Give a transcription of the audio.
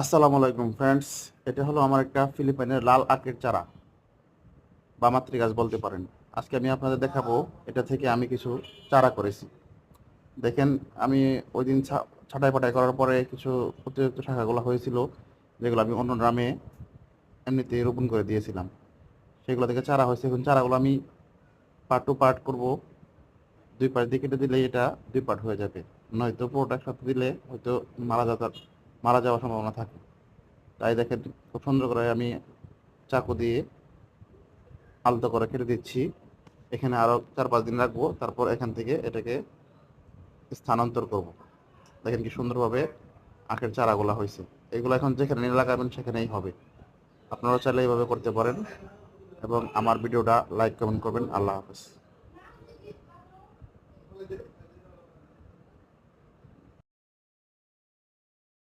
আসসালামু আলাইকুম ফ্রেন্ডস এটা হলো আমার একটা ফিলিপাইনের লাল আখের চারা, বা মাতৃ গাছ বলতে পারেন। আজকে আমি আপনাদের দেখাবো, এটা থেকে আমি কিছু চারা করেছি। দেখেন, আমি ওই দিন ছাঁটাই পাটাই করার পরে কিছু অতিরিক্ত শাখাগুলো হয়েছিল, যেগুলো আমি অন্য গ্রামে এমনিতে রোপণ করে দিয়েছিলাম। সেগুলো থেকে চারা হয়েছে। এখন চারাগুলো আমি পার্ট টু পার্ট করব। দুই পার্ট দিয়ে কেটে দিলে এটা দুই পার্ট হয়ে যাবে। নয়তো পুরোটা একসাথে দিলে হয়তো মারা যাওয়ার মারা যাওয়ার সম্ভাবনা থাকে। তাই দেখেন, খুব সুন্দর করে আমি চাকু দিয়ে আলতো করে কেটে দিচ্ছি। এখানে আরও চার পাঁচ দিন রাখব, তারপর এখান থেকে এটাকে স্থানান্তর করব। দেখেন কি সুন্দরভাবে আখের চারাগুলা হয়েছে। এগুলো এখন যেখানে লাগাবেন সেখানেই হবে। আপনারা চাইলে এইভাবে করতে পারেন। এবং আমার ভিডিওটা লাইক, কমেন্ট করবেন। আল্লাহ হাফেজ।